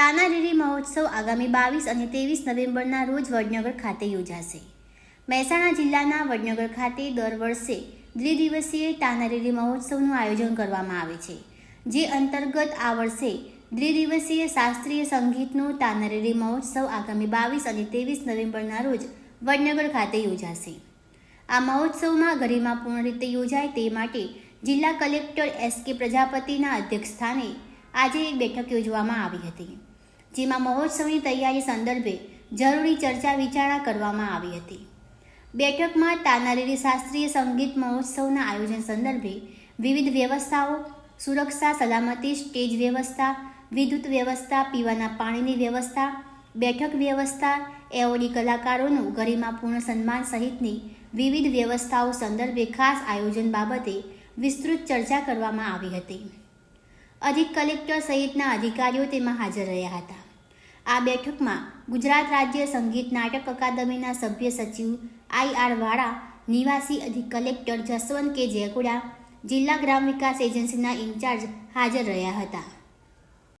તાનારીરી મહોત્સવ આગામી બાવીસ અને ત્રેવીસ નવેમ્બરના રોજ વડનગર ખાતે યોજાશે. મહેસાણા જિલ્લાના વડનગર ખાતે દર વર્ષે દ્વિદિવસીય તાનારીરી મહોત્સવનું આયોજન કરવામાં આવે છે, જે અંતર્ગત આ વર્ષે દ્વિદિવસીય શાસ્ત્રીય સંગીતનો તાનારીરી મહોત્સવ આગામી બાવીસ અને ત્રેવીસ નવેમ્બરના રોજ વડનગર ખાતે યોજાશે. આ મહોત્સવમાં ગરિમાપૂર્ણ રીતે યોજાય તે માટે જિલ્લા કલેક્ટર એસ કે પ્રજાપતિના અધ્યક્ષસ્થાને આજે એક બેઠક યોજવામાં આવી હતી, જેમાં મહોત્સવની તૈયારી સંદર્ભે જરૂરી ચર્ચા વિચારણા કરવામાં આવી હતી. બેઠકમાં તાનારીરી શાસ્ત્રીય સંગીત મહોત્સવના આયોજન સંદર્ભે વિવિધ વ્યવસ્થાઓ, સુરક્ષા, સલામતી, સ્ટેજ વ્યવસ્થા, વિદ્યુત વ્યવસ્થા, પીવાના પાણીની વ્યવસ્થા, બેઠક વ્યવસ્થા, એઓડી કલાકારોનું ગરિમાપૂર્ણ સન્માન સહિતની વિવિધ વ્યવસ્થાઓ સંદર્ભે ખાસ આયોજન બાબતે વિસ્તૃત ચર્ચા કરવામાં આવી હતી. અધિક કલેક્ટર સહિતના અધિકારીઓ તેમાં હાજર રહ્યા હતા. આ બેઠકમાં ગુજરાત રાજ્ય સંગીત નાટક અકાદમીના સભ્ય સચિવ આઈ આર વાળા, નિવાસી અધિક કલેક્ટર જસવંત કે. જયકુડા, જિલ્લા ગ્રામ વિકાસ એજન્સીના ઇન્ચાર્જ હાજર રહ્યા હતા.